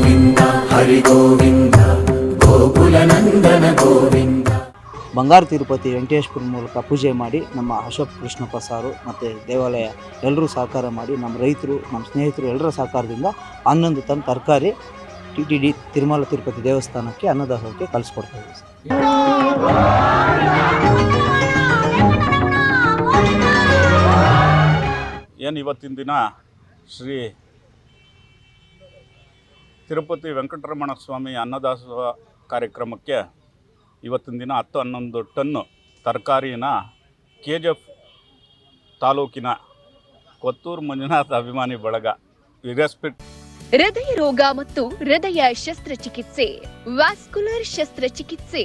ಗೋವಿಂದ ಹರಿ ಗೋವಿಂದ ಗೋಕುಲ ನಂದನ ಗೋವಿಂದ. ಬಂಗಾರ ತಿರುಪತಿ ವೆಂಕಟೇಶ್ವರ ಮೂಲಕ ಪೂಜೆ ಮಾಡಿ ನಮ್ಮ ಅಶೋಕ್ ಕೃಷ್ಣಪ್ಪ ಸಾರು ಮತ್ತು ದೇವಾಲಯ ಎಲ್ಲರೂ ಸಹಕಾರ ಮಾಡಿ ನಮ್ಮ ರೈತರು ನಮ್ಮ ಸ್ನೇಹಿತರು ಎಲ್ಲರ ಸಹಕಾರದಿಂದ ಹನ್ನೊಂದು ಟನ್ ತರಕಾರಿ T T D Tirumala Tirupati ದೇವಸ್ಥಾನಕ್ಕೆ ಅನ್ನದಾಸಕ್ಕೆ ಕಳಿಸ್ಕೊಡ್ತಾ ಇದ್ದೀವಿ ಏನು ಇವತ್ತಿನ ದಿನ ಶ್ರೀ ತಿರುಪತಿ ವೆಂಕಟರಮಣ ಸ್ವಾಮಿ ಅನ್ನದಾಸೋಹ ಕಾರ್ಯಕ್ರಮಕ್ಕೆ ಇವತ್ತಿನ ದಿನ ಹತ್ತು ಹನ್ನೊಂದು ಟನ್ನು ತರಕಾರಿನ ಕೆ ಜಿ ತಾಲೂಕಿನ ಕೊತ್ತೂರು ಮಂಜುನಾಥ ಅಭಿಮಾನಿ ಬಳಗ ವಿರೆಸ್ಪೆಕ್ಟ್ ಹೃದಯ ರೋಗ ಮತ್ತು ಹೃದಯ ಶಸ್ತ್ರಚಿಕಿತ್ಸೆ, ವ್ಯಾಸ್ಕುಲರ್ ಶಸ್ತ್ರಚಿಕಿತ್ಸೆ,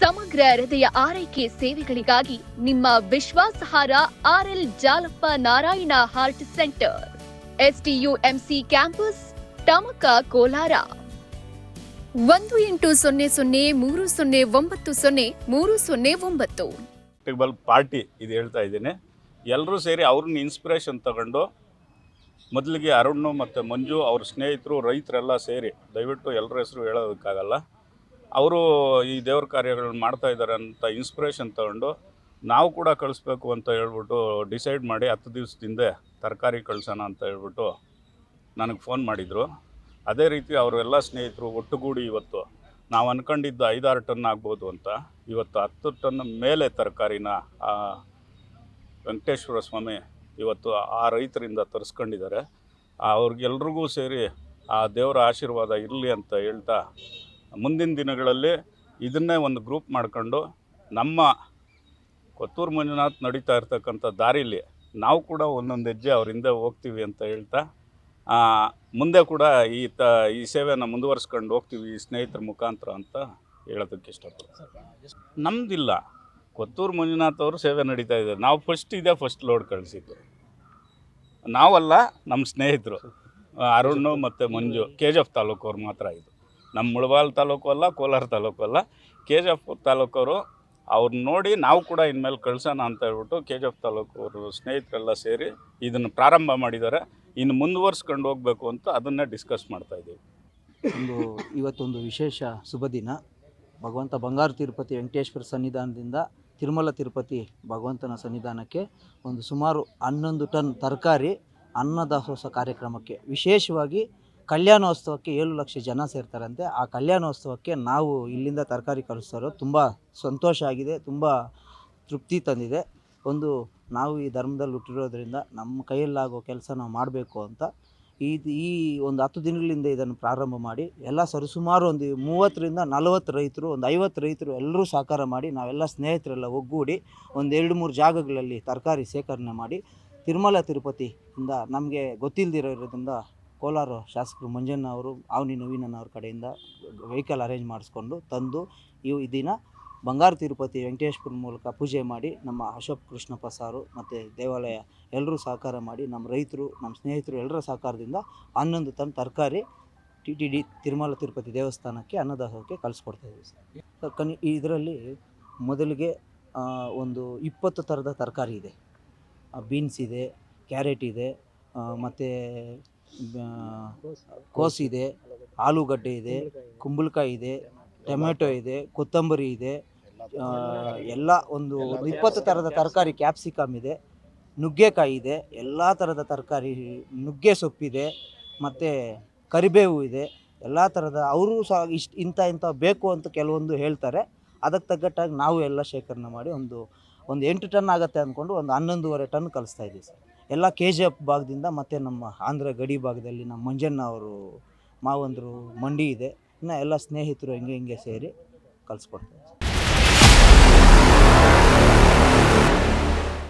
ಸಮಗ್ರ ಹೃದಯ ಆರೈಕೆ ಸೇವೆಗಳಿಗಾಗಿ ನಿಮ್ಮ ವಿಶ್ವಾಸಾರ್ಹ RL Jalappa Narayana heart centre STUMC campus Tamaka Kolar. ಒಂದು ಎಂಟು ಸೊನ್ನೆ ಸೊನ್ನೆ ಮೂರು ಸೊನ್ನೆ ಒಂಬತ್ತು ಸೊನ್ನೆ ಮೂರು ಸೊನ್ನೆ ಒಂಬತ್ತು. ಟೇಬಲ್ ಪಾರ್ಟಿ ಇದು ಹೇಳ್ತಾ ಇದ್ದೀನಿ. ಎಲ್ಲರೂ ಸೇರಿ ಅವ್ರನ್ನ ಇನ್ಸ್ಪಿರೇಷನ್ ತಗೊಂಡು ಮೊದಲಿಗೆ ಅರುಣ್ ಮತ್ತು ಮಂಜು ಅವ್ರ ಸ್ನೇಹಿತರು, ರೈತರೆಲ್ಲ ಸೇರಿ, ದಯವಿಟ್ಟು ಎಲ್ಲರ ಹೆಸರು ಹೇಳೋದಕ್ಕಾಗಲ್ಲ. ಅವರು ಈ ದೇವ್ರ ಕಾರ್ಯಗಳನ್ನ ಮಾಡ್ತಾ ಇದ್ದಾರೆ ಅಂತ ಇನ್ಸ್ಪಿರೇಷನ್ ತಗೊಂಡು ನಾವು ಕೂಡ ಕಳಿಸ್ಬೇಕು ಅಂತ ಹೇಳ್ಬಿಟ್ಟು ಡಿಸೈಡ್ ಮಾಡಿ ಹತ್ತು ದಿವಸದಿಂದ ತರಕಾರಿ ಕಳಿಸೋಣ ಅಂತ ಹೇಳ್ಬಿಟ್ಟು ನನಗೆ ಫೋನ್ ಮಾಡಿದರು. ಅದೇ ರೀತಿ ಅವರೆಲ್ಲ ಸ್ನೇಹಿತರು ಒಟ್ಟುಗೂಡಿ ಇವತ್ತು ನಾವು ಅಂದ್ಕೊಂಡಿದ್ದು ಐದಾರು ಟನ್ ಆಗ್ಬೋದು ಅಂತ ಇವತ್ತು ಹತ್ತು ಟನ್ ಮೇಲೆ ತರಕಾರಿನ ವೆಂಕಟೇಶ್ವರ ಸ್ವಾಮಿ ಇವತ್ತು ಆ ರೈತರಿಂದ ತರಿಸ್ಕೊಂಡಿದ್ದಾರೆ. ಅವ್ರಿಗೆಲ್ರಿಗೂ ಸೇರಿ ಆ ದೇವರ ಆಶೀರ್ವಾದ ಇರಲಿ ಅಂತ ಹೇಳ್ತಾ ಮುಂದಿನ ದಿನಗಳಲ್ಲಿ ಇದನ್ನೇ ಒಂದು ಗ್ರೂಪ್ ಮಾಡ್ಕೊಂಡು ನಮ್ಮ ಕೊತ್ತೂರು ಮಂಜುನಾಥ್ ನಡೀತಾ ಇರ್ತಕ್ಕಂಥ ದಾರಿಲಿ ನಾವು ಕೂಡ ಒಂದೊಂದು ಹೆಜ್ಜೆ ಅವ್ರ ಹಿಂದೆ ಹೋಗ್ತೀವಿ ಅಂತ ಹೇಳ್ತಾ ಮುಂದೆ ಕೂಡ ಈ ತ ಈ ಸೇವೆನ ಮುಂದುವರ್ಸ್ಕೊಂಡು ಹೋಗ್ತೀವಿ ಈ ಸ್ನೇಹಿತರ ಮುಖಾಂತರ ಅಂತ ಹೇಳೋದಕ್ಕೆ ಇಷ್ಟಪಡ್ತೀನಿ. ನಮ್ದಿಲ್ಲ. ಕೊತ್ತೂರು ಮಂಜುನಾಥ್ ಅವರು ಸೇವೆ ನಡೀತಾ ಇದೆ ನಾವು ಫಸ್ಟ್ ಇದೆ ಫಸ್ಟ್ ಲೋಡ್ ಕಳಿಸಿದ್ದು. ನಾವಲ್ಲ ನಮ್ಮ ಸ್ನೇಹಿತರು. ಅರುಣ್ ಮತ್ತು ಮಂಜು ಕೆ ಜಿ ಎಫ್ ತಾಲೂಕವ್ರು ಮಾತ್ರ ಇದು. ನಮ್ಮ ಮುಳಬಾಲ್ ತಾಲೂಕು ಅಲ್ಲ ಕೋಲಾರ ತಾಲೂಕು ಅಲ್ಲ ಕೆ ಜಿ ಎಫ್ ತಾಲೂಕವರು ಅವ್ರನ್ನ ನೋಡಿ ನಾವು ಕೂಡ ಇನ್ಮೇಲೆ ಕಳ್ಸೋಣ ಅಂತ ಹೇಳ್ಬಿಟ್ಟು ಕೆ ಜಿ ಎಫ್ ತಾಲೂಕವರು ಸ್ನೇಹಿತರೆಲ್ಲ ಸೇರಿ ಇದನ್ನು ಪ್ರಾರಂಭ ಮಾಡಿದ್ದಾರೆ. ಇನ್ನು ಮುಂದುವರ್ಸ್ಕೊಂಡು ಹೋಗಬೇಕು ಅಂತ ಅದನ್ನು ಡಿಸ್ಕಸ್ ಮಾಡ್ತಾ ಇದ್ದೀವಿ. ಒಂದು ಇವತ್ತೊಂದು ವಿಶೇಷ ಶುಭ ದಿನ. ಭಗವಂತ ಬಂಗಾರ ತಿರುಪತಿ ವೆಂಕಟೇಶ್ವರ ಸನ್ನಿಧಾನದಿಂದ ತಿರುಮಲ ತಿರುಪತಿ ಭಗವಂತನ ಸನ್ನಿಧಾನಕ್ಕೆ ಒಂದು ಸುಮಾರು ಹನ್ನೊಂದು ಟನ್ ತರಕಾರಿ ಅನ್ನದಾಸೋಸ ಕಾರ್ಯಕ್ರಮಕ್ಕೆ, ವಿಶೇಷವಾಗಿ ಕಲ್ಯಾಣೋತ್ಸವಕ್ಕೆ ಏಳು ಲಕ್ಷ ಜನ ಸೇರ್ತಾರಂತೆ. ಆ ಕಲ್ಯಾಣೋತ್ಸವಕ್ಕೆ ನಾವು ಇಲ್ಲಿಂದ ತರಕಾರಿ ಕಳಿಸ್ತಾರೋ ತುಂಬ ಸಂತೋಷ ಆಗಿದೆ, ತುಂಬ ತೃಪ್ತಿ ತಂದಿದೆ. ಒಂದು ನಾವು ಈ ಧರ್ಮದಲ್ಲಿ ಹುಟ್ಟಿರೋದ್ರಿಂದ ನಮ್ಮ ಕೈಯಲ್ಲಾಗೋ ಕೆಲಸ ನಾವು ಮಾಡಬೇಕು ಅಂತ ಈ ಈ ಒಂದು ಹತ್ತು ದಿನಗಳಿಂದ ಇದನ್ನು ಪ್ರಾರಂಭ ಮಾಡಿ ಎಲ್ಲ ಸರಿಸುಮಾರು ಒಂದು ಮೂವತ್ತರಿಂದ ನಲವತ್ತು ರೈತರು, ಒಂದು ಐವತ್ತು ರೈತರು ಎಲ್ಲರೂ ಸಹಕಾರ ಮಾಡಿ ನಾವೆಲ್ಲ ಸ್ನೇಹಿತರೆಲ್ಲ ಒಗ್ಗೂಡಿ ಒಂದು ಎರಡು ಮೂರು ಜಾಗಗಳಲ್ಲಿ ತರಕಾರಿ ಶೇಖರಣೆ ಮಾಡಿ ತಿರುಮಲ ತಿರುಪತಿಯಿಂದ ನಮಗೆ ಗೊತ್ತಿಲ್ಲದಿರೋದ್ರಿಂದ ಕೋಲಾರ ಶಾಸಕರು ಮಂಜಣ್ಣ ಅವರು, ಅವನಿ ನವೀನನ್ ಅವ್ರ ಕಡೆಯಿಂದ ವೆಹಿಕಲ್ ಅರೇಂಜ್ ಮಾಡಿಸ್ಕೊಂಡು ತಂದು ಇವು ದಿನ ಬಂಗಾರು ತಿರುಪತಿ ವೆಂಕಟೇಶ್ವರ ಮೂಲಕ ಪೂಜೆ ಮಾಡಿ ನಮ್ಮ ಅಶೋಕ್ ಕೃಷ್ಣಪ್ಪ ಸಾರು ಮತ್ತು ದೇವಾಲಯ ಎಲ್ಲರೂ ಸಹಕಾರ ಮಾಡಿ ನಮ್ಮ ರೈತರು ನಮ್ಮ ಸ್ನೇಹಿತರು ಎಲ್ಲರ ಸಹಕಾರದಿಂದ ಹನ್ನೊಂದು ಟನ್ ತರಕಾರಿ T T D Tirumala Tirupati ದೇವಸ್ಥಾನಕ್ಕೆ ಅನ್ನದಾಸೋಹಕ್ಕೆ ಕಳಿಸ್ಕೊಡ್ತಾ ಇದ್ದೀವಿ ಸರ್. ಕನಿ ಇದರಲ್ಲಿ ಮೊದಲಿಗೆ ಒಂದು ಇಪ್ಪತ್ತು ಥರದ ತರಕಾರಿ ಇದೆ. ಬೀನ್ಸ್ ಇದೆ ಕ್ಯಾರೆಟ್ ಇದೆ ಮತ್ತು ಕೋಸಿದೆ ಆಲೂಗಡ್ಡೆ ಇದೆ ಕುಂಬಳಕಾಯಿ ಇದೆ ಟೊಮೆಟೊ ಇದೆ ಕೊತ್ತಂಬರಿ ಇದೆ ಎಲ್ಲ ಒಂದು ಒಂದು ಇಪ್ಪತ್ತು ಥರದ ತರಕಾರಿ ಕ್ಯಾಪ್ಸಿಕಮ್ ಇದೆ ನುಗ್ಗೆಕಾಯಿ ಇದೆ ಎಲ್ಲ ಥರದ ತರಕಾರಿ ನುಗ್ಗೆ ಸೊಪ್ಪಿದೆ ಮತ್ತು ಕರಿಬೇವು ಇದೆ ಎಲ್ಲ ಥರದ ಅವರು ಸಹ ಇಷ್ಟು ಇಂಥ ಇಂಥ ಬೇಕು ಅಂತ ಕೆಲವೊಂದು ಹೇಳ್ತಾರೆ. ಅದಕ್ಕೆ ತಗ್ಗಟ್ಟಾಗಿ ನಾವು ಎಲ್ಲ ಶೇಖರಣೆ ಮಾಡಿ ಒಂದು ಒಂದು ಎಂಟು ಟನ್ ಆಗುತ್ತೆ ಅಂದ್ಕೊಂಡು ಒಂದು ಹನ್ನೊಂದುವರೆ ಟನ್ ಕಲಿಸ್ತಾ ಇದ್ದೀವಿ ಸರ್. ಎಲ್ಲ ಕೆ ಜಿ ಎಫ್ ಭಾಗದಿಂದ ಮತ್ತು ನಮ್ಮ ಆಂಧ್ರ ಗಡಿ ಭಾಗದಲ್ಲಿ ನಮ್ಮ ಮಂಜಣ್ಣ ಅವರು ಮಾವಂದರು ಮಂಡಿ ಇದೆ. ಎಲ್ಲ ಸ್ನೇಹಿತರು ಹಿಂಗೆ ಹಿಂಗೆ ಸೇರಿ ಕಳಿಸ್ಕೊಡ್ತಾರೆ